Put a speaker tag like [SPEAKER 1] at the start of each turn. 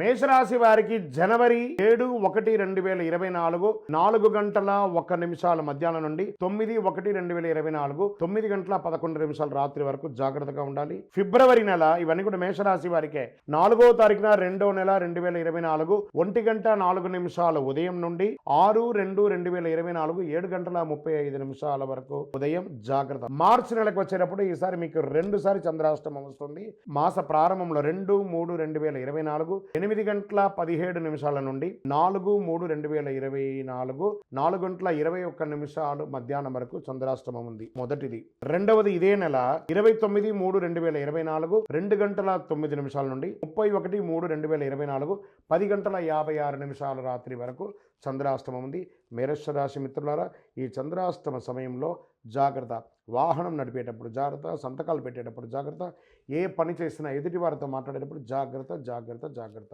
[SPEAKER 1] మేషరాశి వారికి జనవరి ఏడు ఒకటి రెండు వేల ఇరవై నాలుగు నాలుగు గంటల ఒక్క నిమిషాల మధ్యాహ్నం నుండి తొమ్మిది ఒకటి రెండు వేల ఇరవై నాలుగు తొమ్మిది గంటల పదకొండు నిమిషాల రాత్రి వరకు జాగ్రత్తగా ఉండాలి. ఫిబ్రవరి నెల ఇవన్నీ కూడా మేషరాశి వారికే. నాలుగో తారీఖున రెండో నెల రెండు వేల ఇరవై నాలుగు ఒంటి గంట నాలుగు నిమిషాల ఉదయం నుండి ఆరు రెండు రెండు వేల ఇరవై నాలుగు ఏడు గంటల ముప్పై ఐదు నిమిషాల వరకు ఉదయం జాగ్రత్త. మార్చి నెలకు వచ్చేటప్పుడు ఈసారి మీకు రెండు సారి చంద్రాష్టమం వస్తుంది. మాస ప్రారంభంలో రెండు మూడు రెండు వేల ఇరవై నాలుగు ఎనిమిది గంటల పదిహేడు నిమిషాల నుండి నాలుగు మూడు రెండు వేల ఇరవై నాలుగు నాలుగు గంటల ఇరవై ఒక్క నిమిషాలు మధ్యాహ్నం వరకు చంద్రాష్టమం ఉంది. మొదటిది. రెండవది ఇదే నెల ఇరవై తొమ్మిది మూడు రెండు వేల ఇరవై నాలుగు రెండు గంటల తొమ్మిది నిమిషాల నుండి ముప్పై ఒకటి మూడు రెండు వేల ఇరవై నాలుగు పది గంటల యాభై ఆరు నిమిషాల రాత్రి వరకు చంద్రాష్టమం ఉంది. మేరస్వ రాశి మిత్రులారా ఈ చంద్రాష్టమ సమయంలో జాగ్రత్త. వాహనం నడిపేటప్పుడు జాగ్రత్త సంతకాలు పెట్టేటప్పుడు జాగ్రత్త. ఏ పని చేసినా ఎదుటి వారితో మాట్లాడేటప్పుడు జాగ్రత్త జాగ్రత్త జాగ్రత్త.